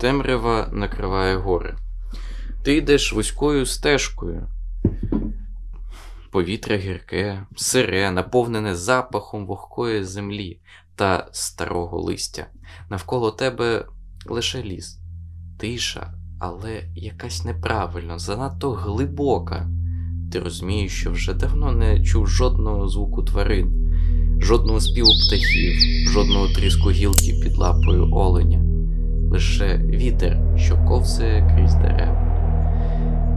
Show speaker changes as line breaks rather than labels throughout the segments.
Темрява накриває гори. Ти йдеш вузькою стежкою. Повітря гірке, сире, наповнене запахом вогкої землі та старого листя. Навколо тебе лише ліс. Тиша, але якась неправильна, занадто глибока. Ти розумієш, що вже давно не чув жодного звуку тварин, жодного співу птахів, жодного тріску гілки під лапою оленя, лише вітер, що ковзає крізь дерева.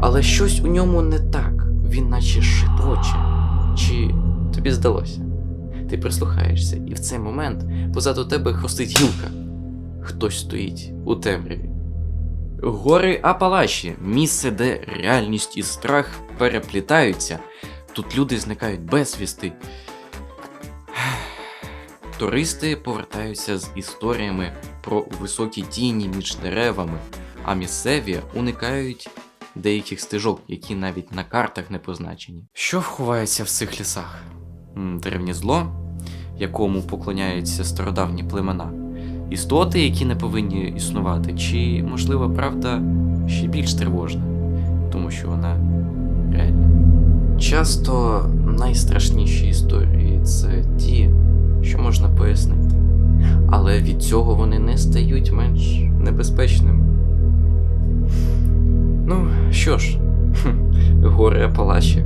Але щось у ньому не так, він наче шипоче. Чи тобі здалося? Ти прислухаєшся, і в цей момент позаду тебе хрустить гілка. Хтось стоїть у темряві. Гори Апалаші місце, де реальність і страх переплітаються. Тут люди зникають безвісти. Туристи повертаються з історіями про високі тіні між деревами, а місцеві уникають деяких стежок, які навіть на картах не позначені. Що вховається в цих лісах? Древнє зло, якому поклоняються стародавні племена, істоти, які не повинні існувати, чи, можливо, правда ще більш тривожна, тому що вона реальна. Часто найстрашніші історії це ті, що можна пояснити, але від цього вони не стають менш небезпечними. Ну, що ж, горе Апалаші.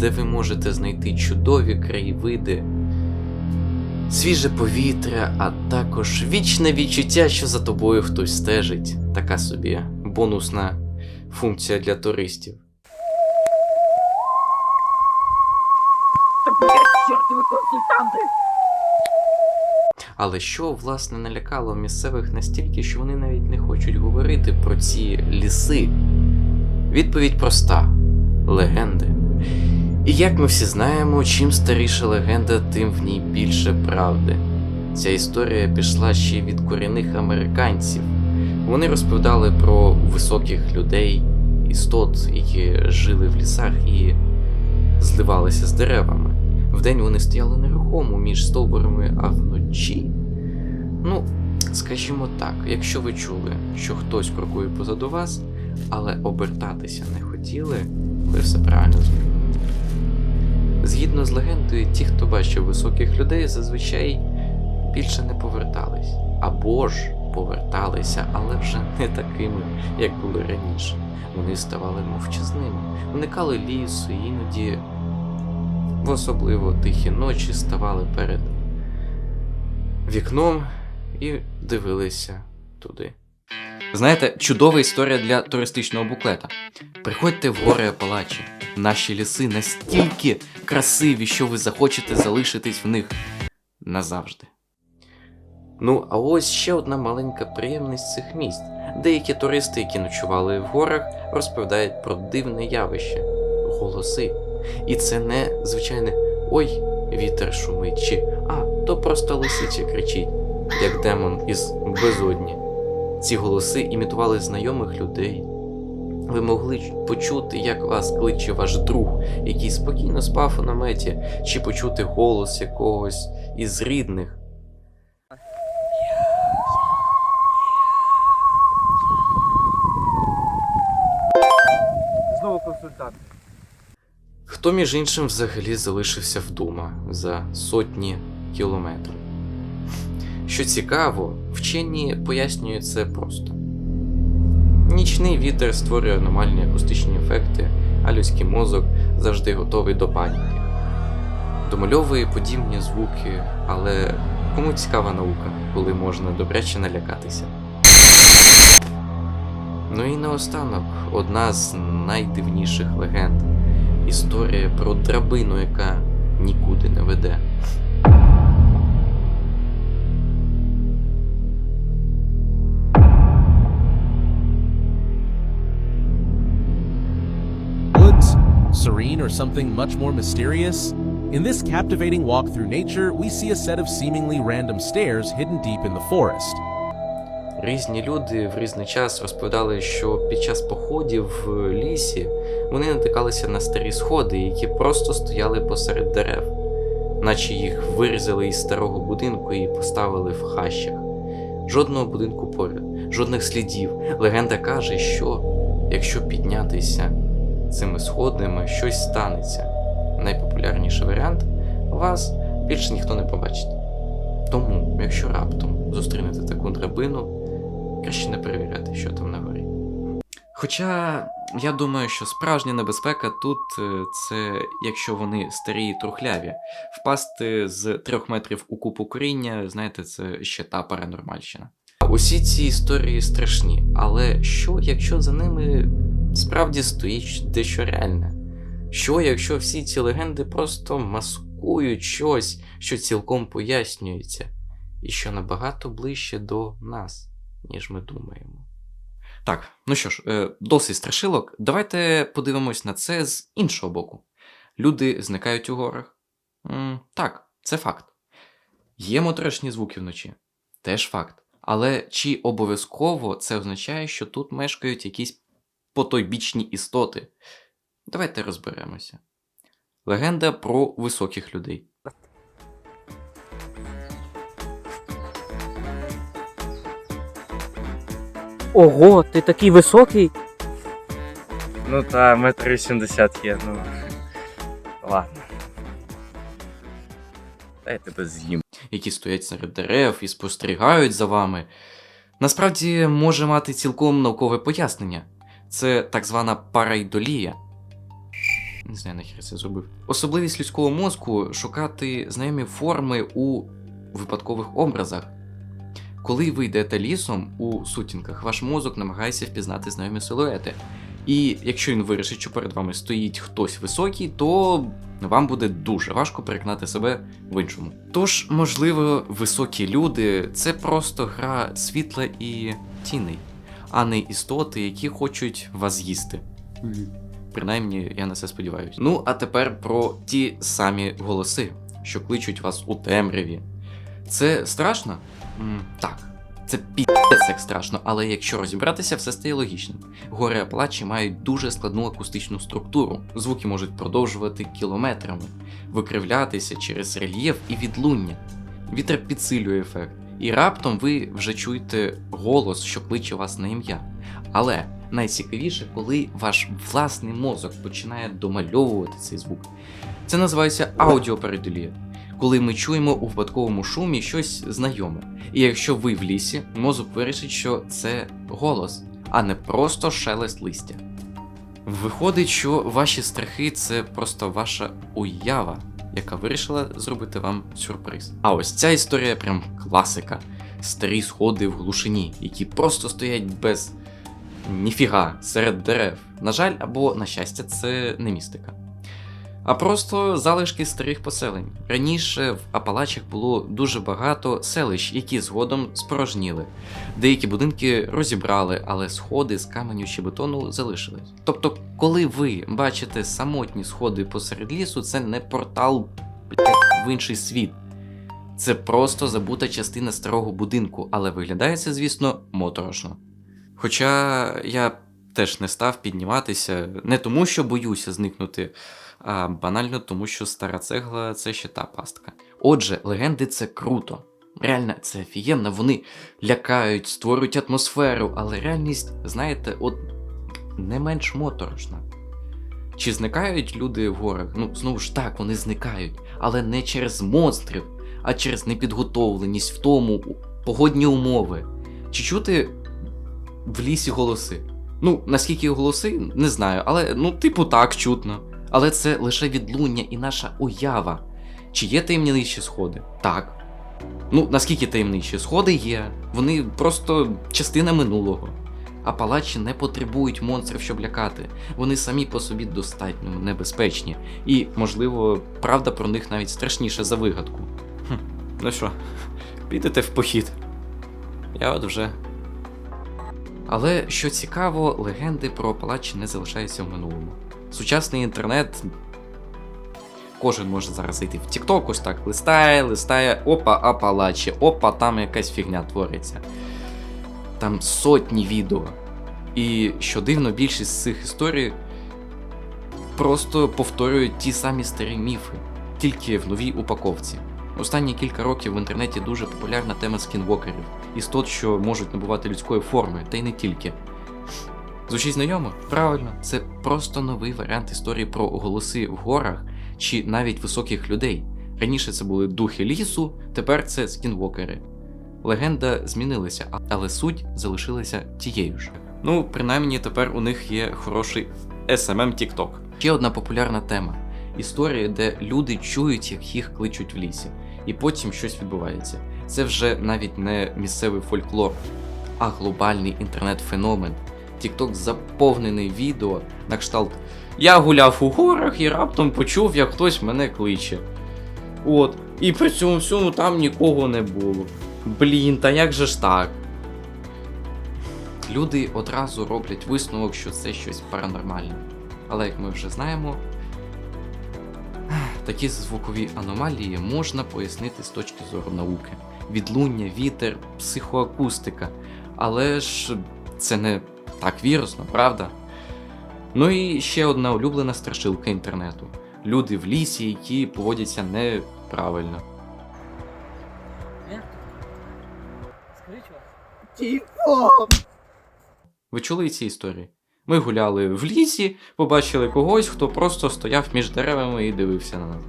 де ви можете знайти чудові краєвиди, свіже повітря, а також вічне відчуття, що за тобою хтось стежить. Така собі бонусна функція для туристів. Але що, власне, налякало місцевих настільки, що вони навіть не хочуть говорити про ці ліси? Відповідь проста легенди. І як ми всі знаємо, чим старіша легенда, тим в ній більше правди. Ця історія пішла ще від корінних американців. Вони розповідали про високих людей, істот, які жили в лісах і зливалися з деревами. Вдень вони стояли нерухомо між стовбурами, а вночі. Ну, скажімо так, якщо ви чули, що хтось крокує позаду вас, але обертатися не хотіли, ви все правильно зробили. Згідно з легендою, ті, хто бачив високих людей, зазвичай більше не повертались. Або ж поверталися, але вже не такими, як були раніше. Вони ставали мовчазними, уникали лісу, іноді в особливо тихі ночі ставали перед вікном і дивилися туди. Знаєте, чудова історія для туристичного буклета. Приходьте в гори Апалачі. Наші ліси настільки красиві, що ви захочете залишитись в них назавжди. Ну, а ось ще одна маленька приємність цих місць. Деякі туристи, які ночували в горах, розповідають про дивне явище голоси. І це не звичайне ой, вітер шумить, чи а, то просто лисиця кричить, як демон із безодні. Ці голоси імітували знайомих людей. Ви могли почути, як вас кличе ваш друг, який спокійно спав у наметі, чи почути голос якогось із рідних.
Знову консультант.
Хто, між іншим, взагалі залишився вдома за сотні кілометрів. Що цікаво, вчені пояснюють це просто. Нічний вітер створює аномальні акустичні ефекти, а людський мозок завжди готовий до паніки. Домальовує подібні звуки, але кому цікава наука, коли можна добряче налякатися. Ну і наостанок одна з найдивніших легенд історія про драбину, яка нікуди не веде.
Or something much more mysterious? In this captivating walk through nature, we see a set of seemingly random stairs hidden deep in the forest.
Різні люди в різний час розповідали, що під час походів в лісі вони натикалися на старі сходи, які просто стояли посеред дерев, наче їх вирізали із старого будинку і поставили в хащах. Жодного будинку поряд, жодних слідів. Легенда каже, що якщо піднятися цими сходами, щось станеться. Найпопулярніший варіант вас більше ніхто не побачить. Тому, якщо раптом зустрінете таку драбину, краще не перевіряти, що там на горі. Хоча я думаю, що справжня небезпека тут е, це якщо вони старі і трухляві. Впасти з трьох метрів у купу коріння, знаєте, це ще та паранормальщина. Усі ці історії страшні, але що, якщо за ними справді стоїть дещо реальне? Що, якщо всі ці легенди просто маскують щось, що цілком пояснюється, і що набагато ближче до нас, ніж ми думаємо? Так, ну що ж, е, досить страшилок. Давайте подивимось на це з іншого боку. Люди зникають у горах. М, так, це факт. Є моторошні звуки вночі. Теж факт. Але чи обов'язково це означає, що тут мешкають якісь потойбічні істоти? Давайте розберемося. Легенда про високих людей.
Ого, ти такий високий?
Ну та, метр вісімдесят є, ну. Ладно. Дай я тебе з'їм.
які стоять серед дерев і спостерігають за вами, насправді може мати цілком наукове пояснення. Це так звана парайдолія. Не знаю, нахер це зробив. Особливість людського мозку шукати знайомі форми у випадкових образах. Коли ви йдете лісом у сутінках, ваш мозок намагається впізнати знайомі силуети. І якщо він вирішить, що перед вами стоїть хтось високий, то вам буде дуже важко переконати себе в іншому. Тож, можливо, високі люди це просто гра світла і тіней, а не істоти, які хочуть вас з'їсти. Принаймні, я на це сподіваюся. Ну, а тепер про ті самі голоси, що кличуть вас у темряві. Це страшно? М, так. Це піздець як страшно, але якщо розібратися, все стає логічним. Гори Апалачі мають дуже складну акустичну структуру. Звуки можуть продовжувати кілометрами, викривлятися через рельєф і відлуння. Вітер підсилює ефект, і раптом ви вже чуєте голос, що кличе вас на ім'я. Але найцікавіше, коли ваш власний мозок починає домальовувати цей звук. Це називається аудіопередолія, коли ми чуємо у випадковому шумі щось знайоме. І якщо ви в лісі, мозок вирішить, що це голос, а не просто шелест листя. Виходить, що ваші страхи це просто ваша уява, яка вирішила зробити вам сюрприз. А ось ця історія прям класика. Старі сходи в глушині, які просто стоять без ніфіга серед дерев. На жаль, або на щастя, це не містика. А просто залишки старих поселень. Раніше в Апалачах було дуже багато селищ, які згодом спорожніли. Деякі будинки розібрали, але сходи з каменю чи бетону залишились. Тобто, коли ви бачите самотні сходи посеред лісу, це не портал в інший світ. Це просто забута частина старого будинку, але виглядає це, звісно, моторошно. Хоча я теж не став підніматися не тому, що боюся зникнути, а банально тому, що стара цегла це ще та пастка. Отже, легенди це круто. Реально, це офігенно, вони лякають, створюють атмосферу, але реальність, знаєте, от не менш моторошна. Чи зникають люди в горах? Ну, знову ж так, вони зникають, але не через монстрів, а через непідготовленість, втому, погодні умови. Чи чути в лісі голоси? Ну, наскільки голоси, не знаю, але ну, типу, так чутно. Але це лише відлуння і наша уява. Чи є таємничі сходи? Так. Ну, наскільки таємничі? Сходи є, вони просто частина минулого. А палачі не потребують монстрів, щоб лякати. Вони самі по собі достатньо небезпечні. І, можливо, правда про них навіть страшніша за вигадку. Хм, ну що, підете в похід? Я от вже. Але що цікаво, легенди про палачі не залишаються в минулому. Сучасний інтернет. Кожен може зараз зайти в TikTok, ось так листає, листає, опа, а палачі, опа, там якась фігня твориться. Там сотні відео. І що дивно, більшість з цих історій просто повторюють ті самі старі міфи, тільки в новій упаковці. Останні кілька років в інтернеті дуже популярна тема скінвокерів, істот, що можуть набувати людської форми, та й не тільки. Звучить знайомо? Правильно, це просто новий варіант історії про голоси в горах чи навіть високих людей. Раніше це були духи лісу, тепер це скінвокери. Легенда змінилася, але суть залишилася тією ж. Ну, принаймні тепер у них є хороший SMM TikTok. Ще одна популярна тема історії, де люди чують, як їх кличуть в лісі, і потім щось відбувається. Це вже навіть не місцевий фольклор, а глобальний інтернет-феномен. TikTok заповнений відео на кшталт Я гуляв у горах і раптом почув, як хтось мене кличе. От, і при цьому всьому там нікого не було. Блін, та як же ж так? Люди одразу роблять висновок, що це щось паранормальне. Але як ми вже знаємо, такі звукові аномалії можна пояснити з точки зору науки: відлуння, вітер, психоакустика. Але ж це не так вірусно, правда? Ну і ще одна улюблена страшилка інтернету: люди в лісі, які поводяться неправильно.
Як? Скажи, чувак.
Ви чули ці історії? Ми гуляли в лісі, побачили когось, хто просто стояв між деревами і дивився на нас.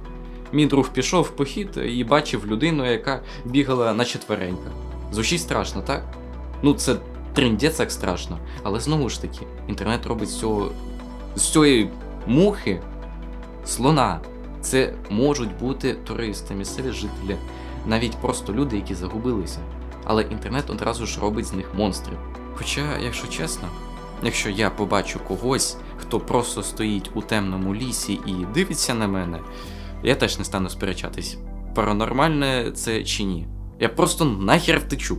Мій друг пішов в похід і бачив людину, яка бігала на четвереньках. Звучить страшно, так? Ну, це триндець як страшно. Але знову ж таки, інтернет робить з цього. з цієї мухи слона. Це можуть бути туристи, місцеві жителі, навіть просто люди, які загубилися. Але інтернет одразу ж робить з них монстрів. Хоча, якщо чесно, якщо я побачу когось, хто просто стоїть у темному лісі і дивиться на мене, я теж не стану сперечатись, паранормальне це чи ні. Я просто нахер втечу.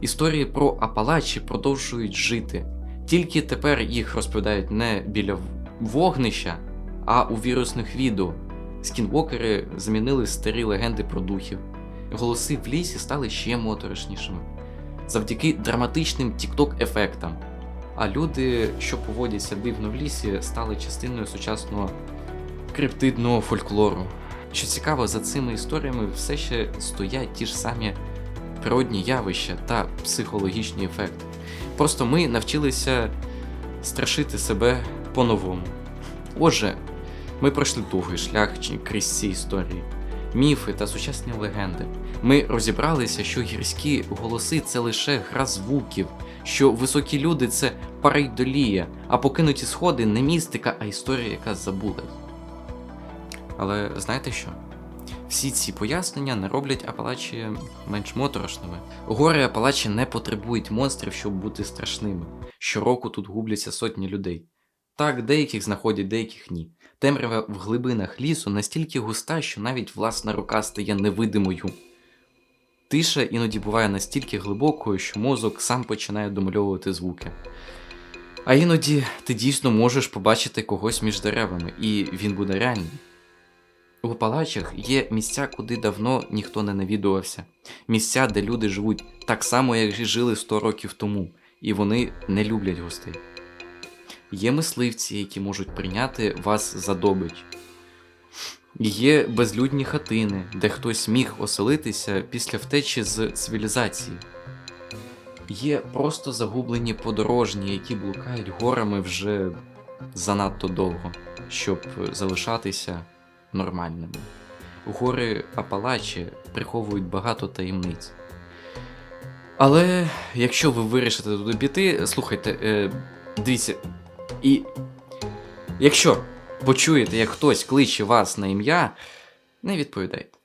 Історії про Апалачі продовжують жити. Тільки тепер їх розповідають не біля вогнища, а у вірусних відео. Скінвокери замінили старі легенди про духів. Голоси в лісі стали ще моторошнішими завдяки драматичним TikTok ефектам. А люди, що поводяться дивно в лісі, стали частиною сучасного криптидного фольклору. Що цікаво, за цими історіями все ще стоять ті ж самі природні явища та психологічні ефекти. Просто ми навчилися страшити себе по-новому. Отже, ми пройшли довгий шлях крізь ці історії, міфи та сучасні легенди. Ми розібралися, що гірські голоси це лише гра звуків, що високі люди це парейдолія, а покинуті сходи не містика, а історія, яка забулась. Але знаєте що? Всі ці пояснення не роблять Апалачі менш моторошними. Гори Апалачі не потребують монстрів, щоб бути страшними. Щороку тут губляться сотні людей. Так, деяких знаходять, деяких ні. Темрява в глибинах лісу настільки густа, що навіть власна рука стає невидимою. Тиша іноді буває настільки глибокою, що мозок сам починає домальовувати звуки. А іноді ти дійсно можеш побачити когось між деревами, і він буде реальним. У палачах є місця, куди давно ніхто не навідувався, місця, де люди живуть так само, як жили 100 років тому, і вони не люблять гостей. Є мисливці, які можуть прийняти вас за добич. Є безлюдні хатини, де хтось міг оселитися після втечі з цивілізації. Є просто загублені подорожні, які блукають горами вже занадто довго, щоб залишатися нормальними. гори Апалачі приховують багато таємниць. Але якщо ви вирішите туди піти, слухайте, е, дивіться, і якщо почуєте, як хтось кличе вас на ім'я, не відповідайте.